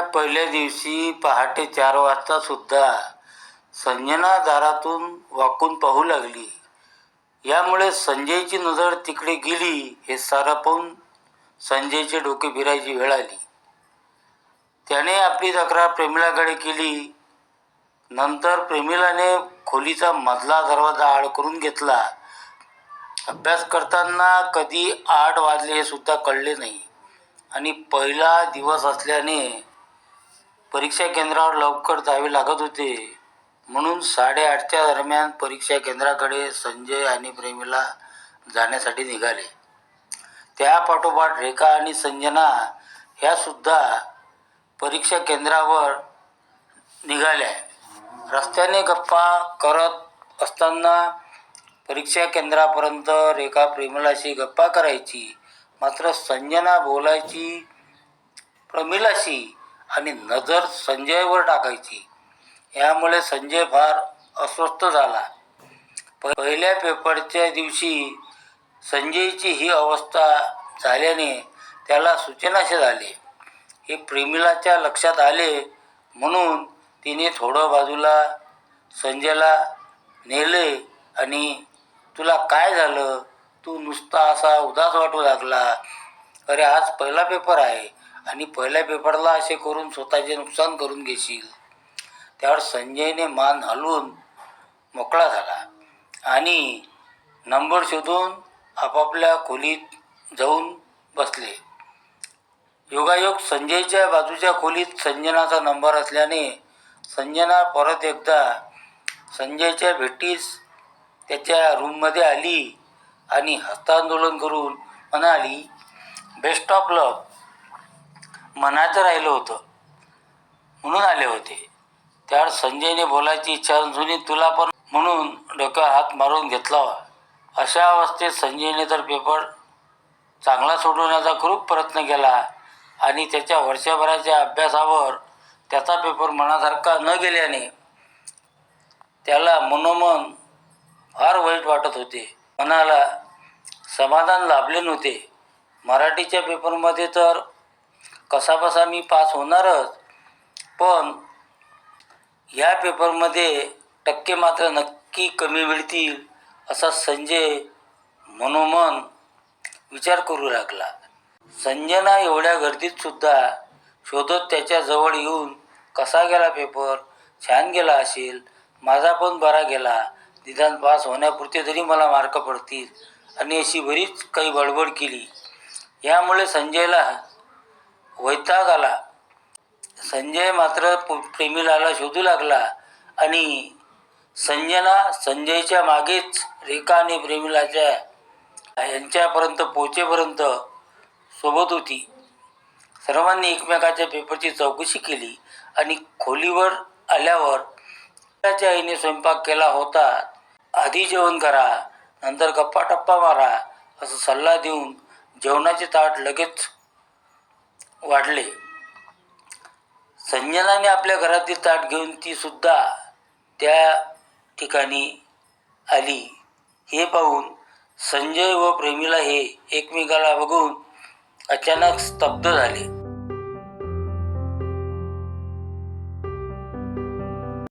पहिल्या दिवशी पहाटे चार वाजता सुद्धा संजना दारातून वाकून पाहू लागली. यामुळे संजयची नजर तिकडे गेली हे सारपून पाहून संजयचे डोके फिरायची वेळ आली. त्याने आपली तक्रार प्रेमिलाकडे केली. नंतर प्रेमिलाने खोलीचा मधला दरवाजा आड करून घेतला. अभ्यास करताना कधी आठ वाजले हे सुद्धा कळले नाही. आणि पहिला दिवस असल्याने परीक्षा केंद्रावर लवकर जावे लागत होते. म्हणून साडेआठच्या दरम्यान परीक्षा केंद्राकडे संजय आणि प्रेमीला जाण्यासाठी निघाले. त्यापाठोपाठ रेखा आणि संजना ह्यासुद्धा परीक्षा केंद्रावर निघाल्या. रस्त्याने गप्पा करत असताना परीक्षा केंद्रापर्यंत रेखा प्रेमिलाशी गप्पा करायची. मात्र संजना बोलायची प्रमिलाशी आणि नजर संजयवर टाकायची. यामुळे संजय फार अस्वस्थ झाला. पहिल्या पेपरच्या दिवशी संजयची ही अवस्था झाल्याने त्याला सूचनाशे झाले. हे प्रेमिलाच्या लक्षात आले म्हणून तिने थोडं बाजूला संजयला नेले आणि तुला काय झालं? तू नुसता असा उदास वाटू लागला. अरे आज पहिला पेपर आहे. आणि पहिल्या पेपरला असे करून स्वतःचे नुकसान करून घेशील. त्यावर संजयने मान हलवून मोकळा झाला आणि नंबर शोधून आपापल्या खोलीत जाऊन बसले. योगायोग संजयच्या बाजूच्या खोलीत संजनाचा नंबर असल्याने संजना परत एकदा संजयच्या भेटीस त्याच्या रूममध्ये आली आणि हस्तांदोलन करून म्हणाली बेस्ट ऑफ लक मनाचं राहिलं होतं. म्हणून आले होते. त्यावर संजयने बोलायची इच्छा जुनी तुला पण म्हणून डोक्यावर हात मारून घेतला अशा अवस्थेत संजयने तर पेपर चांगला सोडवण्याचा खूप प्रयत्न केला आणि त्याच्या वर्षभराच्या अभ्यासावर त्याचा पेपर मनासारखा न गेल्याने त्याला मनोमन फार वाईट वाटत होते. मनाला समाधान लाभले नव्हते. मराठीच्या पेपरमध्ये तर कसाबसा मी पास होणारच. पण या पेपरमध्ये टक्के मात्र नक्की कमी मिळतील असा संजय मनोमन विचार करू लागला. संजना एवढ्या गर्दीत सुद्धा शोधत त्याच्याजवळ येऊन कसा गेला पेपर? छान गेला असेल. माझा पण बरा गेला. निदान पास होण्यापुरते तरी मला मार्क पडतील. आणि अशी बरीच काही बडबड केली. यामुळे संजयला संजय मात्र पु- प्रेमिलाला शोधू लागला आणि संजना संजयच्या मागेच रेखा आणि प्रेमिलाच्या यांच्यापर्यंत पोचेपर्यंत सोबत होती. सर्वांनी एकमेकाच्या पेपरची चौकशी केली आणि खोलीवर आल्यावर त्याच्या आईने स्वयंपाक केला होता. आधी जेवण करा नंतर गप्पा टप्पा मारा असा सल्ला देऊन जेवणाचे ताट लगेच वाढले. संजनाने आपल्या घरातील ताट घेऊन ती सुद्धा त्या ठिकाणी आली. हे पाहून संजय व प्रेमीला हे एकमेकाला बघून अचानक स्तब्ध झाले.